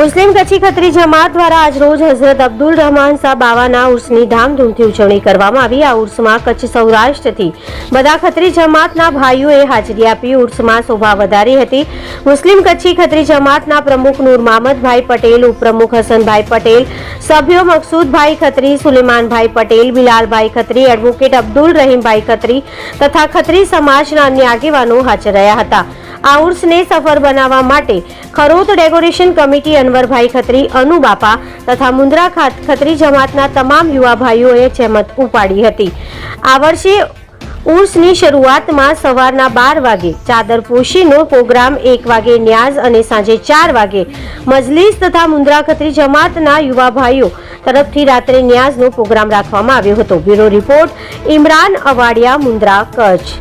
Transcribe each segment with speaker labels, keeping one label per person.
Speaker 1: મુસ્લિમ કચ્છી ખત્રી જમાત દ્વારા આજરોજ હઝરત અબ્દુલ રહમાન શાહ બાવાના ઉર્સની ધામધૂમથી ઉજવણી કરવામાં આવી. આ ઉર્સમાં કચ્છ સૌરાષ્ટ્રથી બધા ખત્રી જમાતના ભાઈઓએ હાજરી આપી. ઉર્સમાં શોભા વધારી હતી. મુસ્લિમ કચ્છી ખત્રી જમાતના પ્રમુખ નૂર મામદભાઈ પટેલ, ઉપપ્રમુખ હસનભાઈ પટેલ, સભ્યો મકસૂદભાઈ ખત્રી, સુલેમાનભાઈ પટેલ, બિલાલભાઈ ખત્રી, એડવોકેટ અબ્દુલ રહીમભાઈ ખત્રી તથા ખત્રી સમાજના અન્ય આગેવાનો હાજર રહ્યા હતા. આ ઉર્સને સફળ બનાવવા માટે ખરોત ડેકોરેશન કમિટી અનવરભાઈ ખત્રી અનુબાપા તથા મુન્દ્રા ખાત, ખત્રી જમાતના તમામ યુવા ભાઈઓએ જહેમત ઉપાડી હતી. આ વર્ષે ઉર્સની શરૂઆતમાં સવારના બાર વાગે ચાદર પોશીનો પ્રોગ્રામ એક વાગે ન્યાઝ અને સાંજે ચાર વાગે મજલિસ તથા મુન્દ્રા ખત્રી જમાતના યુવા ભાઈઓ તરફથી રાત્રે ન્યાઝનો પ્રોગ્રામ રાખવામાં આવ્યો હતો. Bureau report, Imran Awadiya, Mundra Kutch.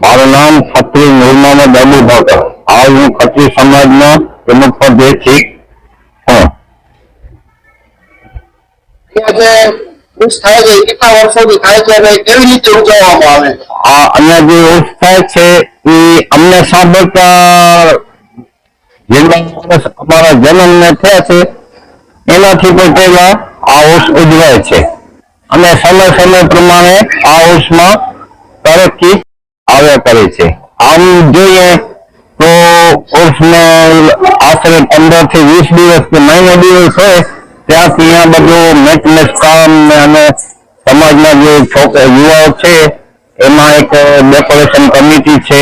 Speaker 2: મારું નામ ખત્રી નૂર મોહમ્મદ અબુ બકર હાલ હું ખત્રી સમાજનો પ્રમુખ પદ છું. હું.
Speaker 3: ઉર્સ થાય છે કેટલા વર્ષોથી થાય છે અને કેવી રીતે ઉજવવામાં આવે
Speaker 2: આ અહીંયા જે ઉર્સ થાય છે એ અમને સાંભળતા અમારા જન્મને થયા છે. એનાથી પણ પહેલા આ ઉર્સ ઉજવાય છે. અને સમય સમય પ્રમાણે આ ઉર્સમાં તરક્કી આવ્યા કરે છે. આમ જોઈએ તો આશરે પંદરથી વીસ દિવસ કે મહિનો દિવસ હોય, ત્યાંથી અહીંયા બધું મેચ કામ અને સમાજના જે યુવાઓ છે, એમાં એક ડેકોરેશન કમિટી છે.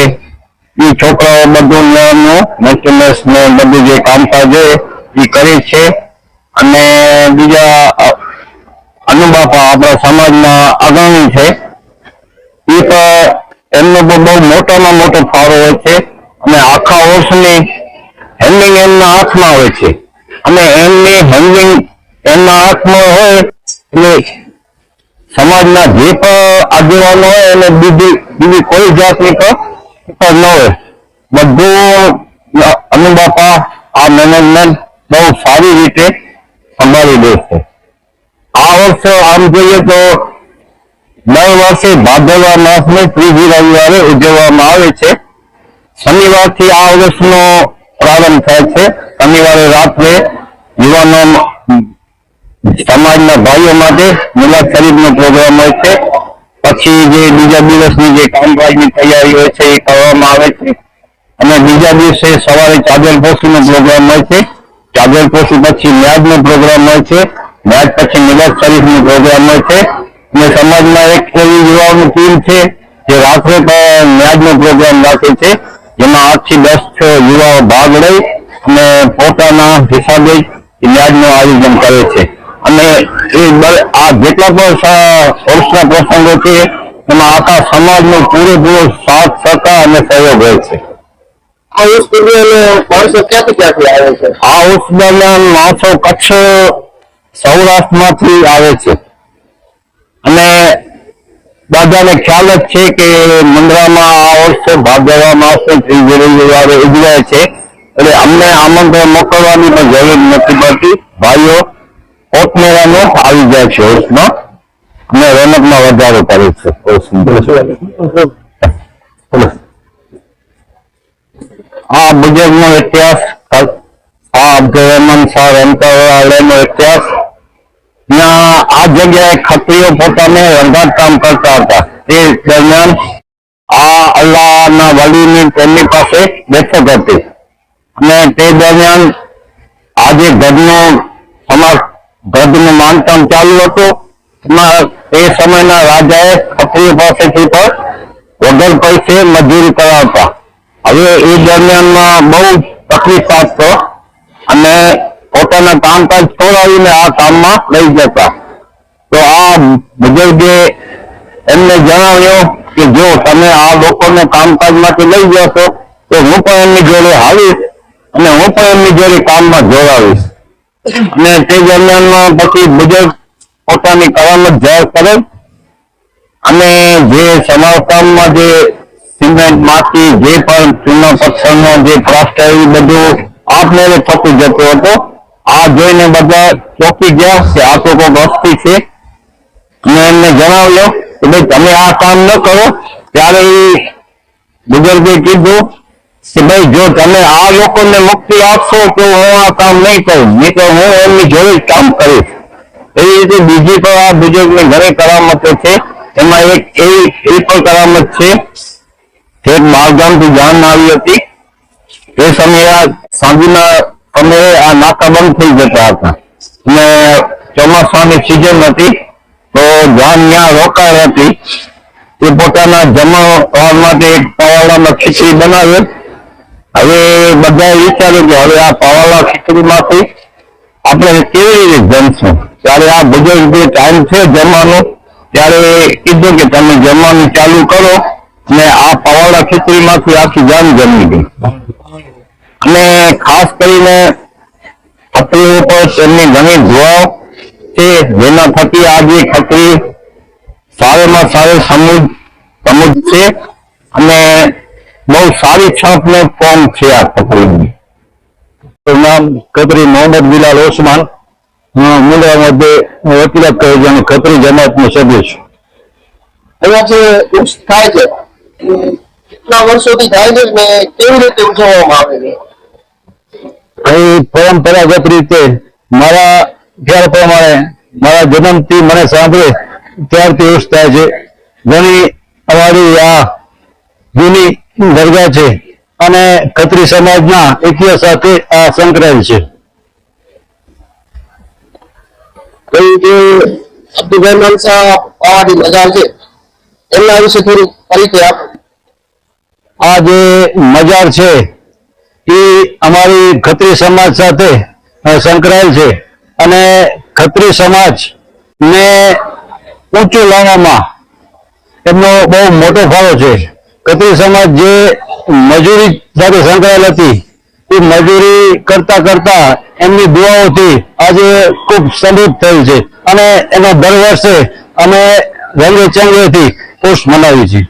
Speaker 2: એ છોકરાઓ બધું નાનું મેન્ટેનન્સ ને બધું જે કામકાજ હોય એ કરે છે. અને બીજા અનુબાપા આપણા સમાજના અગ્રણી છે. એ પણ એમનો બહુ મોટામાં મોટો ફાળો હોય છે અને આખા વર્ષની હેન્ડિંગ એમના હાથમાં હોય છે. અને એમની હેન્ડિંગ એમના હાથમાં હોય એટલે સમાજના જે પણ આગેવાનો હોય એને બીજી બીજી કોઈ જાતની પણ ન હોય. બધું અનુબાપા આ મેનેજમેન્ટ બહુ સારી રીતે સંભાળી દે છે. આ વર્ષે આમ જોઈએ તો વર્ષે ભાદરવા માસની ત્રીજી રવિવારે ઉજવવામાં આવે છે. શનિવારથી આ વર્ષનો પ્રારંભ થાય છે. શનિવારે રાત્રે યુવાનો સમાજના ભાઈઓ માટે મિલાદ શરીફનો પ્રોગ્રામ હોય છે. પછી જે બીજા દિવસની જે કામકાજની તૈયારી હોય છે એ કરવામાં આવે છે. અને બીજા દિવસે સવારે ચાદર પોશીનો પ્રોગ્રામ હોય છે. ચાદર પોશી પછી ન્યાજનો પ્રોગ્રામ હોય છે. ન્યાજ પછી મિલાદ શરીફનો પ્રોગ્રામ હોય છે. અને સમાજમાં એક યુવાઓની ટીમ છે જે રાત્રે પણ ન્યાજનો પ્રોગ્રામ રાખે છે જેમાં આઠથી દસ યુવાઓ ભાગ લઈ અને પોતાના હિસાબે ન્યાજનું આયોજન કરે છે. અને એ આ જેટલા પણ વર્ષના પ્રસંગો છે એમાં આખા સમાજનો પૂરેપૂરો સાથ સહકાર અને સહયોગ હોય છે.
Speaker 3: આ ઉસ દરમિયાન માણસો
Speaker 2: કચ્છ સૌરાષ્ટ્રમાંથી આવે છે. અને બધાને ખ્યાલ જ છે કે મંદરામાં આ વર્ષે ભાદરવા માસે ત્રીજી રવિવારે ઉજવાય છે. એટલે અમને આમંત્રણ મોકલવાની પણ જરૂર નથી પડતી. ભાઈઓ પોતમેળાનો આવી જાય છે વર્ષમાં અને રોનકમાં વધારો કરે છે. આ બુજુર્ગનો ઇતિહાસ, આ અબ્દુલ રહેમાન શાહ રમતાવાળાનો ઇતિહાસ. ત્યાં આ જગ્યાએ ખત્રીઓ પોતાને રંગાટ કામ કરતા હતા. તે દરમિયાન આ અલ્લાહના વલીની તેમની પાસે બેઠક હતી. અને તે દરમિયાન આજે ગઢનો સમાજ ગઢનું માનકામ ચાલુ હતું. એ સમયના રાજાએ ખત્રીઓ પાસેથી પણ વગર પૈસે મજૂરી કરાવતા હવે એ દરમિયાનમાં બહુ તકલીફ પાકતો અને પોતાના કામકાજ છોડાવીને આ કામમાં લઈ જતા. તો આ બુજુર્ગે એમને જણાવ્યું કે જો તમે આ લોકોને કામકાજમાંથી લઈ જશો તો હું પણ એમની જોડે આવીશ અને હું પણ એમની જોડે કામમાં જોડાવીશ. અને તે દરમિયાનમાં પછી બુજુર્ગ પોતાની કરામત જાહેર કરે અને જે સમારકામમાં જે સિમેન્ટ માટી જે પણ ચૂનો પથ્થરનો જે પ્લાસ્ટર એ બધું આપમેળે થતું જતું હતું. આ જોઈને બધા ચોંકી ગયા કે આ તો કોઈ વસ્તી છે. અને એમને જણાવ્યો કે ભાઈ તમે આ કામ ન કરો. ત્યારે એ બુજુર્ગે કીધું કે ભાઈ જો તમે આ લોકોને મુક્તિ આપશો તો હું આ કામ નહીં કરું. નહીં તો હું એમની જોડે કામ કરીશ. એવી રીતે બીજી પણ આ બુજુર્ગની ઘણી કરામતો છે. એમાં એક એવી એ પણ કરામત છે. જે બાળગામથી જાન આવી હતી. એ સમયે આ સાંજના સમયે આ નાકા બંધ થઈ જતા હતા. અને ચોમાસાની સિઝન હતી. તો જાન ત્યાં રોકાણ હતી. એ પોતાના જમવા માટે એક પાવાલામાં ખીચડી બનાવે. હવે બધાએ વિચાર્યું કે હવે આ પાવાડા ખીચડીમાંથી આપણે કેવી રીતે જમશું? ત્યારે આ બુજુર્ગ જે ટાઈમ છે જમવાનો, ત્યારે કીધું કે તમે જમવાનું ચાલુ કરો. ને આ પાવાળા ખીચડીમાંથી આખી જાન જમી ગઈ અને ખાસ કરીને ખત્રી ઉપર તેમની ઘણી દુઆઓ છે જેના થકી આજે ખત્રી સારામાં સારો સમુદ સમુદ છે અને બહુ સારી છાપનું ફોર્મ છે આ ખત્રીની નામ ખત્રી મોહમ્મદ બિલાલ ઓસમાન. મુંદ્રા મધ્ય વકીલાત કહે છે અને ખત્રી જમાતનો સભ્ય છું.
Speaker 3: અહીંયા જે થાય છે કેટલા વર્ષોથી થાય છે ને કેવી રીતે ઉજવવામાં આવે છે?
Speaker 2: પરંપરાગત રીતે મારા ખ્યાલ પ્રમાણે મારા જન્મથી મને સાંભળે ત્યારથી ઉર્સ થાય છે. ઘણી અમારી આ જૂની દરગાહ છે અને ખત્રી સમાજના ઇતિહાસ સાથે આ સંકળાયેલ છે.
Speaker 3: અબ્દુભાઈ માનસા પાવાડી છે. એમના વિશે થોડું પરિચય આપ.
Speaker 2: આ જે મજાર છે એ અમારી ખત્રી સમાજ સાથે સંકળાયેલ છે. અને ખત્રી સમાજ ને ઊંચું લાવવામાં એમનો બહુ મોટો ફાળો છે. ખત્રી સમાજ જે મજૂરી સાથે સંકળાયેલ હતી, એ મજૂરી કરતા કરતા એમની દુઆઓથી આજે ખૂબ સમૃદ્ધ થયું છે અને એનો દર વર્ષે અમે રંગે ચંગેથી પોષ મનાવી છે